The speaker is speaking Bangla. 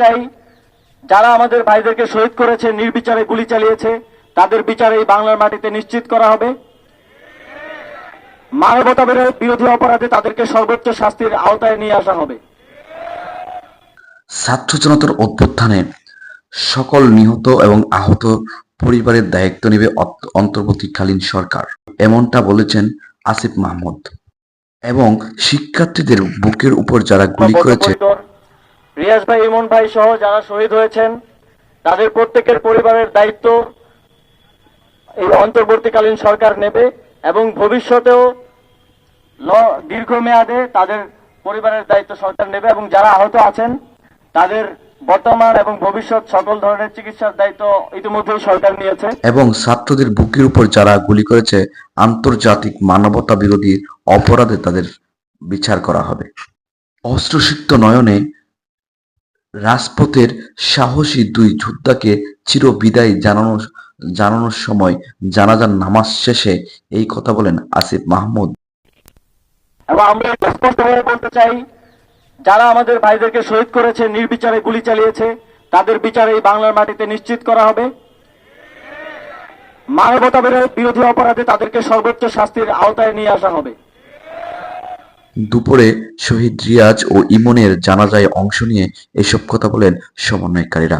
চাই যারা আমাদের ভাইদেরকে শহীদ করেছে নির্বিচারে গুলি চালিয়েছে তাদের বিচার এই বাংলার মাটিতে নিশ্চিত করা হবে। মানবতা বিরোধী অপরাধে তাদেরকে সর্বোচ্চ শাস্তির আওতায় নিয়ে আসা হবে। ছাত্র জনতার অভ্যুত্থানে সকল নিহত এবং আহত পরিবারের দায়িত্ব নেবে অন্তর্বর্তীকালীন সরকার এমনটা বলেছেন আসিফ মাহমুদ। এবং শিক্ষার্থীদের বুকের উপর যারা গুলি করেছে রিয়াজ ভাই, ইমন ভাই সহ যারা শহীদ হয়েছেন, তাদের প্রত্যেকের পরিবারের দায়িত্ব এই অন্তর্বর্তীকালীন সরকার নেবে এবং ভবিষ্যতেও দীর্ঘমেয়াদে তাদের পরিবারের দায়িত্ব সরকার নেবে এবং যারা আহত আছেন, তাদের বর্তমান এবং ভবিষ্যৎ সকল ধরনের চিকিৎসার দায়িত্ব ইতিমধ্যেই সরকার নিয়েছে। এবং ছাত্রদের বুকের উপর যারা গুলি করেছে, আন্তর্জাতিক মানবতা বিরোধী অপরাধে তাদের বিচার করা হবে। অস্ত্রসিক্ত নয়নে রাজপথের সাহসী দুই যোদ্ধাকে চির বিদায় জানানো, জানানোর সময় জানাজার নামাজ শেষে এই কথা বলেন আসিফ মাহমুদ। এবং আমরা বলতে চাই। যারা আমাদের ভাইদেরকে শহীদ করেছে, নির্বিচারে গুলি চালিয়েছে, তাদের বিচার এই বাংলার মাটিতে নিশ্চিত করা হবে। মানবতা বিরোধী অপরাধে তাদেরকে সর্বোচ্চ শাস্তির আওতায় নিয়ে আসা হবে। দুপুরে শহীদ রিয়াজ ও ইমনের জানাজায় অংশ নিয়ে এসব কথা বলেন সমন্বয়কারীরা।